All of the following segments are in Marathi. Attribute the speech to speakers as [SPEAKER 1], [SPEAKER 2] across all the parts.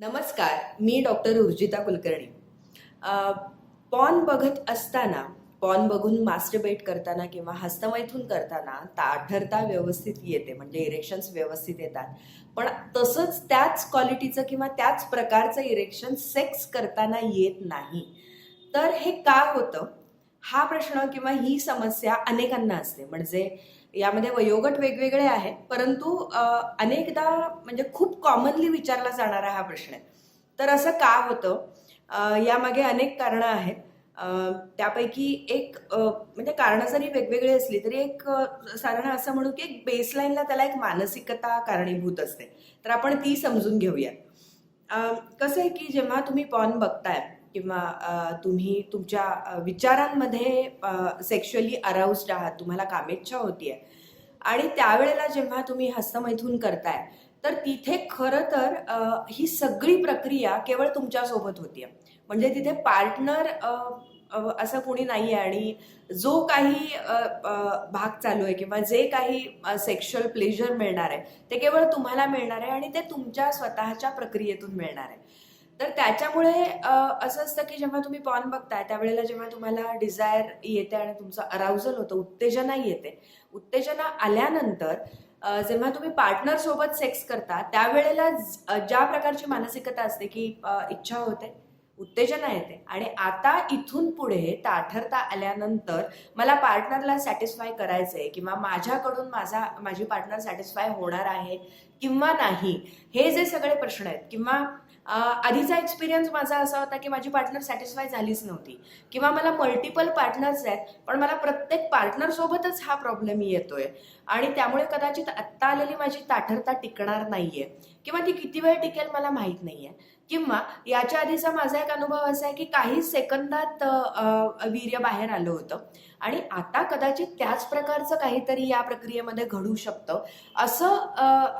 [SPEAKER 1] नमस्कार मी डॉक्टर उर्जिता कुलकर्णी. पॉन बघत असताना पॉन बघून मास्टरबेट करताना किंवा हस्तमैथून करताना ताठरता व्यवस्थित येते म्हणजे इरेक्शन्स व्यवस्थित येतात. पण तसंच त्याच क्वालिटीचं किंवा त्याच प्रकारचं इरेक्शन सेक्स करताना येत नाही. तर हे का होतं? हा प्रश्न किंवा ही समस्या अनेकांना असते. म्हणजे यामध्ये वयोगट वेगवेगळे आहेत परंतु अनेकदा म्हणजे खूप कॉमनली विचारला जाणारा हा प्रश्न आहे. तर असं का होतं? यामागे अनेक कारणं आहेत. त्यापैकी एक म्हणजे कारणं जरी वेगवेगळी असली तरी एक साधारण असं म्हणू की एक बेसलाईनला त्याला एक मानसिकता कारणीभूत असते. तर आपण ती समजून घेऊयात. कसं आहे की जेव्हा तुम्ही पॉन बघताय किंवा तुम्ही तुमच्या विचारांमध्ये सेक्शुअली अराउज्ड आहात तुम्हाला कामेच्छा होतीये. आणि त्यावेळेला जेव्हा तुम्ही हस्तमैथून करताय तर तिथे खरं तर ही सगळी प्रक्रिया केवळ तुमच्यासोबत होतीये. म्हणजे तिथे पार्टनर असं कोणी नाही आहे आणि जो काही भाग चालू आहे किंवा जे काही सेक्शुअल प्लेजर मिळणार आहे ते केवळ तुम्हाला मिळणार आहे आणि ते तुमच्या स्वतःच्या प्रक्रियेतून मिळणार आहे. तर त्याच्यामुळे असं असतं की जेव्हा तुम्ही पॉन बघताय त्यावेळेला जेव्हा तुम्हाला डिझायर येते आणि तुमचं अराउजल होतं उत्तेजना येते. उत्तेजना आल्यानंतर जेव्हा तुम्ही पार्टनर सोबत सेक्स करता त्यावेळेला ज्या प्रकारची मानसिकता असते की इच्छा होते? उत्तेजना येते. आणि आता इथून पुढे ताठरता आल्यानंतर मला पार्टनरला सॅटिस्फाय करायचंय किंवा माझ्याकडून माझा माझी पार्टनर सॅटिस्फाय होणार आहे किंवा नाही हे जे सगळे प्रश्न आहेत. किंवा आधीचा एक्सपिरियन्स माझा असा होता की माझी पार्टनर सॅटिस्फाय झालीच नव्हती. किंवा मला मल्टिपल पार्टनर्स आहेत पण मला प्रत्येक पार्टनरसोबतच हा प्रॉब्लेम येतोय. आणि त्यामुळे कदाचित आत्ता आलेली माझी ताठरता टिकणार नाहीये. किंवा ती किती वेळ टिकेल मला माहीत नाहीये. किंवा याच्या आधीचा माझा एक अनुभव असा आहे की काही सेकंदात वीर्य बाहेर आलं होतं. आणि आता कदाचित त्याच प्रकारचं काहीतरी या प्रक्रियेमध्ये घडू शकतं. असं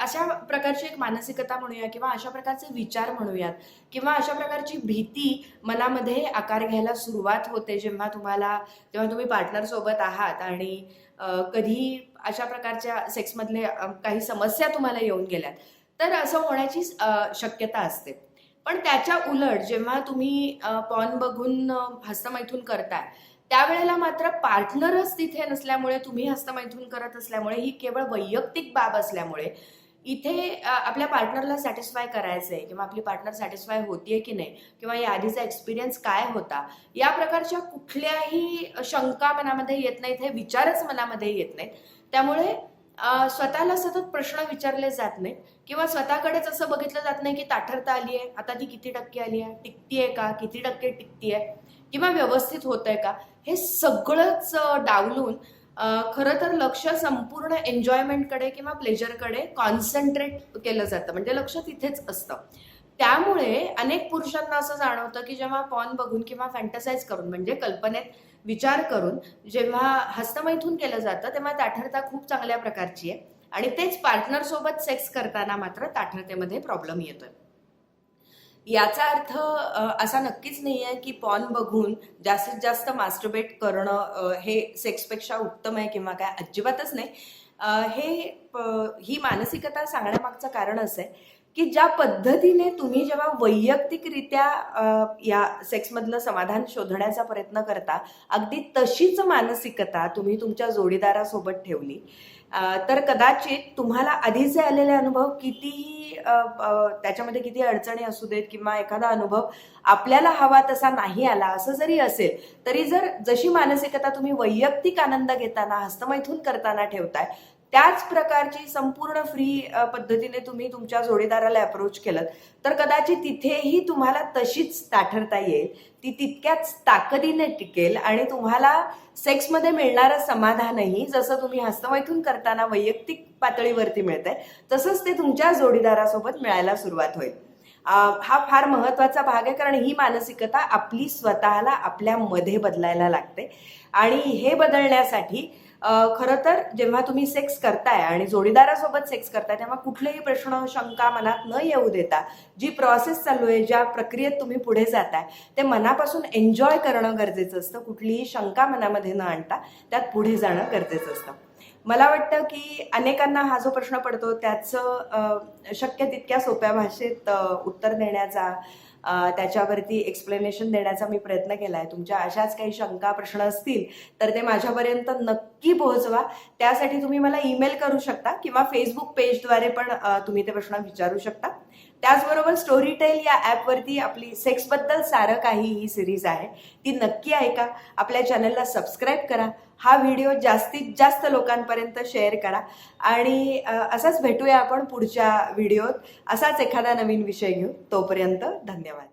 [SPEAKER 1] अशा प्रकारची एक मानसिकता म्हणूया किंवा अशा प्रकारचे विचार म्हणूयात किंवा अशा प्रकारची भीती मनामध्ये आकार घ्यायला सुरुवात होते जेव्हा तुम्हाला जेव्हा तुम्ही पार्टनर सोबत आहात आणि कधी अशा प्रकारच्या सेक्समधले काही समस्या तुम्हाला येऊन गेल्यात. तर असं होण्याची शक्यता असते. पण त्याच्या उलट जेव्हा तुम्ही पॉन बघून हस्तमैथून करताय त्यावेळेला मात्र पार्टनरच तिथे नसल्यामुळे तुम्ही हस्तमैथून करत असल्यामुळे ही केवळ वैयक्तिक बाब असल्यामुळे इथे आपल्या पार्टनरला सॅटिस्फाय करायचं आहे किंवा आपली पार्टनर सॅटिस्फाय होतीये की नाही किंवा या आधीचा एक्सपिरियन्स काय होता या प्रकारच्या कुठल्याही शंका मनामध्ये येत नाहीत हे विचारच मनामध्ये येत नाहीत. त्यामुळे स्वतःला सतत प्रश्न विचारले जात नाहीत. किंवा स्वतःकडेच असं बघितलं जात नाही की ताठरता आली आहे आता ती किती टक्के आली आहे टिकतीये का किती टक्के टिकतीये किंवा व्यवस्थित होत आहे का? हे सगळंच डावलून खरं तर लक्ष संपूर्ण एन्जॉयमेंटकडे किंवा प्लेजरकडे कॉन्सन्ट्रेट केलं जातं. म्हणजे लक्ष तिथेच असतं. त्यामुळे अनेक पुरुषांना असं जाणवतं की जेव्हा पॉन बघून किंवा फॅन्टसाईज करून म्हणजे कल्पनेत विचार करून जेव्हा हस्तमैथून केलं जातं तेव्हा ताठरता खूप चांगल्या प्रकारची आहे. आणि तेच पार्टनर सोबत सेक्स करताना मात्र ताठरतेमध्ये प्रॉब्लेम येतोय. याचा अर्थ असा नक्कीच नाही आहे की पॉन बघून जास्तीत जास्त मास्टरबेट करणं हे सेक्सपेक्षा उत्तम आहे किंवा काय अजिबातच नाही. हे ही मानसिकता सांगण्यामागचं कारण असं आहे की ज्या पद्धतीने तुम्ही जेव्हा वैयक्तिकरित्या या सेक्समधलं समाधान शोधण्याचा प्रयत्न करता अगदी तशीच मानसिकता तुम्ही तुमच्या जोडीदारासोबत ठेवली तर कदाचित तुम्हाला आधीचे आलेले अनुभव कितीही त्याच्यामध्ये किती अडचणी असू देत किंवा एखादा अनुभव आपल्याला हवा तसा नाही आला असं जरी असेल तरी जर जशी मानसिकता तुम्ही वैयक्तिक आनंद घेताना हस्तमैथून करताना ठेवताय त्याच प्रकारची संपूर्ण फ्री पद्धतीने तुम्ही तुमच्या जोडीदाराला अप्रोच केलं. तर कदाचित तिथेही तुम्हाला तशीच ताठरता येईल. ती तितक्याच ताकदीने टिकेल आणि तुम्हाला सेक्समध्ये मिळणारं समाधानही जसं तुम्ही हस्तमैथून करताना वैयक्तिक पातळीवरती मिळतंय तसंच ते तुमच्या जोडीदारासोबत मिळायला सुरुवात होईल. हा फार महत्त्वाचा भाग आहे कारण ही मानसिकता आपली स्वतःला आपल्यामध्ये बदलायला लागते. आणि हे बदलण्यासाठी खरं तर जेव्हा तुम्ही सेक्स करताय आणि जोडीदारासोबत सेक्स करताय तेव्हा कुठलेही प्रश्न शंका मनात न येऊ देता जी प्रोसेस चालू आहे ज्या प्रक्रियेत तुम्ही पुढे जाताय ते मनापासून एन्जॉय करणं गरजेचं असतं. कुठलीही शंका मनामध्ये न आणता त्यात पुढे जाणं गरजेचं असतं. मला वाटतं की अनेकांना हा जो प्रश्न पडतो त्याचं शक्य तितक्या सोप्या भाषेत उत्तर देण्याचा त्याच्यावरती एक्सप्लेनेशन देण्याचा मी प्रयत्न केला आहे तुमच्या अशाच काही शंका प्रश्न असतील तर ते माझ्यापर्यंत नक्की पोहोचवा. त्यासाठी तुम्ही मला ईमेल करू शकता किंवा फेसबुक पेजद्वारे पण तुम्ही ते प्रश्न विचारू शकता. त्याचबरोबर स्टोरी टेल या ॲपवरती आपली सेक्सबद्दल सारं काही ही सिरीज आहे. ती नक्की ऐका. आपल्या चॅनलला सबस्क्राईब करा. हा व्हिडिओ जास्तीत जास्त लोकांपर्यंत शेअर करा. आणि असाच भेटूया आपण पुढच्या व्हिडिओत असाच एखादा नवीन विषय घेऊ तोपर्यंत धन्यवाद.